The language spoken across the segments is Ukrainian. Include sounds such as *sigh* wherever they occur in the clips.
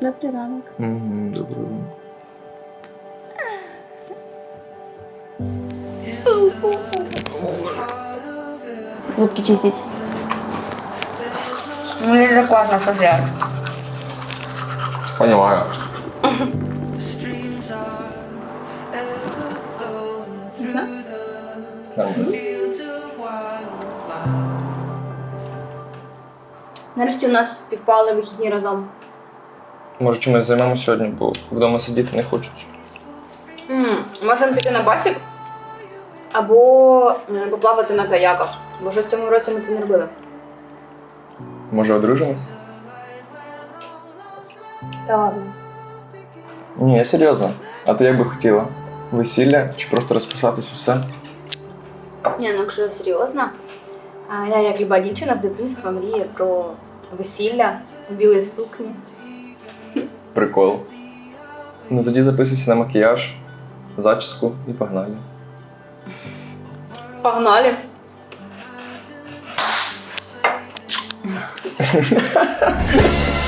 Добрий ранок. Угу, добре. Зубки чистить. Мені дуже класно пожар. Понимаю. Нарешті у нас співпали вихідні разом. Може, чимось займемося сьогодні, бо вдома сидіти не хочуть. м можемо піти на басік або е, поплавати на каяках. Бо вже в цьому році ми це не робили. Може, одружимось? Та ладно. Ні, я серйозно. А ти як би хотіла? Весілля чи просто розписатись все? Ні, ну якщо серйозно, а я як люба дівчина з дитинства мріє про весілля в білій сукні. Прикол. Ну тоді записуйся на макіяж, зачіску і погнали. Погнали! *laughs*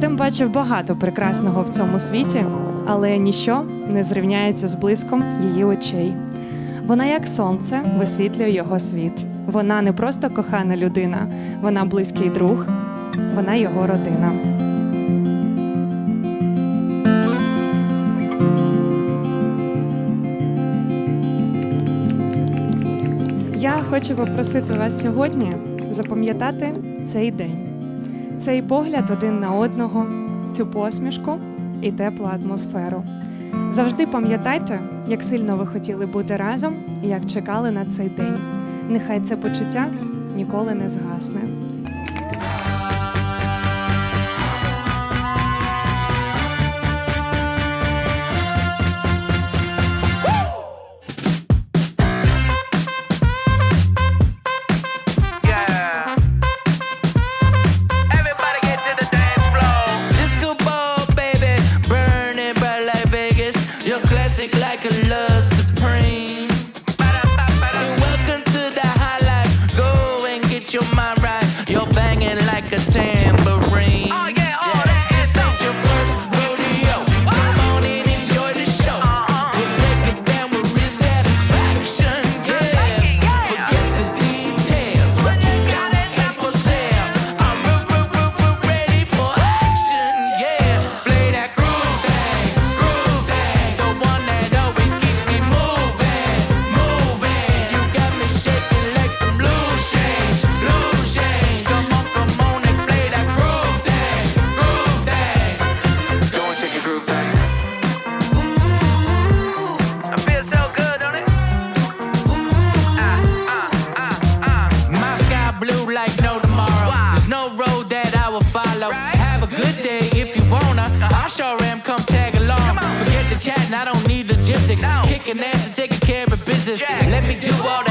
Артем бачив багато прекрасного в цьому світі, але ніщо не зрівняється з блиском її очей. Вона, як сонце, висвітлює його світ. Вона не просто кохана людина, вона близький друг, вона його родина. Я хочу попросити вас сьогодні запам'ятати цей день, цей погляд один на одного, цю посмішку і теплу атмосферу. Завжди пам'ятайте, як сильно ви хотіли бути разом і як чекали на цей день. Нехай це почуття ніколи не згасне. my I don't need logistics. Kicking ass and taking care of business. Let me do all the